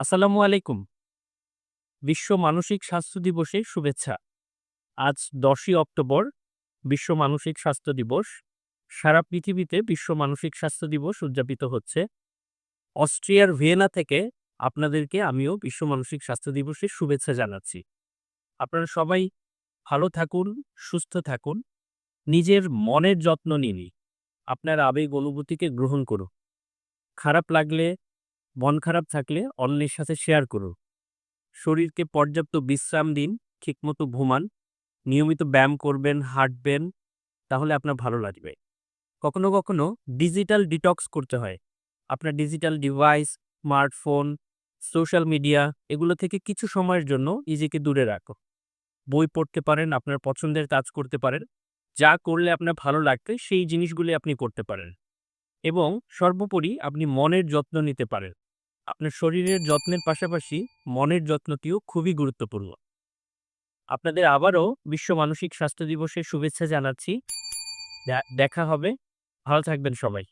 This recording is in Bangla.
আসসালামু আলাইকুম। বিশ্ব মানসিক স্বাস্থ্য দিবসে শুভেচ্ছা। আজ দশই অক্টোবর, বিশ্ব মানসিক স্বাস্থ্য দিবস। সারা পৃথিবীতে বিশ্ব মানসিক স্বাস্থ্য দিবস উদযাপিত হচ্ছে। অস্ট্রিয়ার ভিয়েনা থেকে আপনাদেরকে আমিও বিশ্ব মানসিক স্বাস্থ্য দিবসের শুভেচ্ছা জানাচ্ছি। আপনারা সবাই ভালো থাকুন, সুস্থ থাকুন। নিজের মনের যত্ন নিন। আপনার আবেগ অনুভূতিকে গ্রহণ করুন। খারাপ লাগলে মন খারাপ থাকলে অন্যের সাথে শেয়ার করুন। শরীরকে পর্যাপ্ত বিশ্রাম দিন, ঠিকমতো ঘুমান, নিয়মিত ব্যায়াম করবেন, হাঁটবেন, তাহলে আপনার ভালো লাগবে। কখনো কখনো ডিজিটাল ডিটক্স করতে হয়। আপনার digital device smartphone social media এগুলো থেকে কিছু সময়ের জন্য নিজেকে দূরে রাখো। বই পড়তে পারেন, আপনার পছন্দের কাজ করতে পারেন। যা করলে আপনার ভালো লাগবে, সেই জিনিসগুলি আপনি করতে পারেন। এবং সর্বোপরি আপনি মনের যত্ন নিতে পারেন। আপনার শরীরের যত্নের পাশাপাশি মনের যত্নটিও খুবই গুরুত্বপূর্ণ। আপনাদের আবারও বিশ্ব মানসিক স্বাস্থ্য দিবসের শুভেচ্ছা জানাচ্ছি। দেখা হবে। ভালো থাকবেন সবাই।